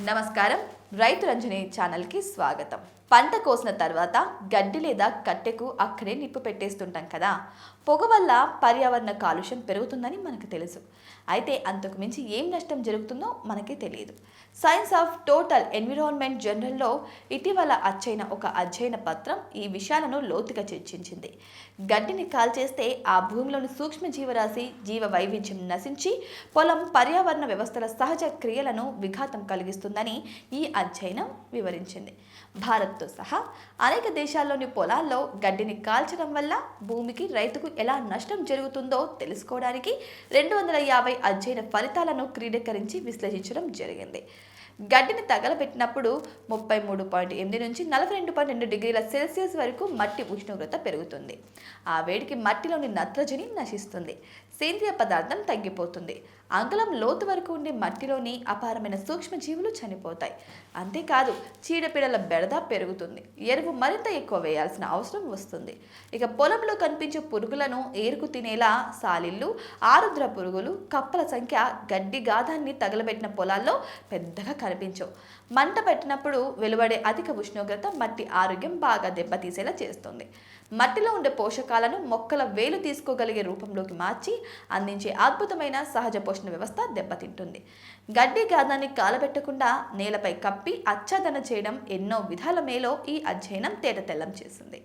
നമസ്കാരം. రైతు రంజని ఛానల్కి స్వాగతం. పంట కోసిన తర్వాత గడ్డి లేదా కట్టెకు అక్కడే నిప్పు పెట్టేస్తుంటాం కదా. పొగ వల్ల పర్యావరణ కాలుష్యం పెరుగుతుందని మనకు తెలుసు. అయితే అంతకు మించి ఏం నష్టం జరుగుతుందో మనకి తెలియదు. సైన్స్ ఆఫ్ టోటల్ ఎన్విరాన్మెంట్ జర్నల్లో ఇటీవల అచ్చైన ఒక అధ్యయన పత్రం ఈ విషయాలను లోతుగా చర్చించింది. గడ్డిని కాల్చేస్తే ఆ భూమిలోని సూక్ష్మ జీవరాశి జీవ వైవిధ్యం నశించి పొలం పర్యావరణ వ్యవస్థల సహజ క్రియలను విఘాతం కలిగిస్తుందని ఈ అధ్యయనం వివరించింది. భారత్తో సహా అనేక దేశాల్లోని పొలాల్లో గడ్డిని కాల్చడం వల్ల భూమికి రైతుకు ఎలా నష్టం జరుగుతుందో తెలుసుకోవడానికి రెండు వందల యాభై అధ్యయన ఫలితాలను క్రీడీకరించి విశ్లేషించడం జరిగింది. గడ్డిని తగలబెట్టినప్పుడు ముప్పై మూడు పాయింట్ ఎనిమిది నుంచి నలభై రెండు పాయింట్ రెండు డిగ్రీల సెల్సియస్ వరకు మట్టి ఉష్ణోగ్రత పెరుగుతుంది. ఆ వేడికి మట్టిలోని నత్రజని నశిస్తుంది. సేంద్రియ పదార్థం తగ్గిపోతుంది. అంగుళం లోతు వరకు ఉండే మట్టిలోని అపారమైన సూక్ష్మజీవులు చనిపోతాయి. అంతేకాదు చీడపీడల బెడద పెరుగుతుంది. ఎరువు మరింత ఎక్కువ వేయాల్సిన అవసరం వస్తుంది. ఇక పొలంలో కనిపించే పురుగులను ఏరుకు తినేలా సాలిళ్ళు ఆరుద్ర పురుగులు కప్పల సంఖ్య గడ్డి గాధాన్ని తగలబెట్టిన పొలాల్లో పెద్దగా కనిపించవు. మంట పెట్టినప్పుడు వెలువడే అధిక ఉష్ణోగ్రత మట్టి ఆరోగ్యం బాగా దెబ్బతీసేలా చేస్తుంది. మట్టిలో ఉండే పోషకాలను మొక్కల వేలు తీసుకోగలిగే రూపంలోకి మార్చి అందించే అద్భుతమైన సహజ పోషణ వ్యవస్థ దెబ్బతింటుంది. గడ్డి గాదాన్ని కాలబెట్టకుండా నేలపై కప్పి అచ్చాదన చేయడం ఎన్నో విధాల మేలో ఈ అధ్యయనం తేటతెల్లం చేసింది.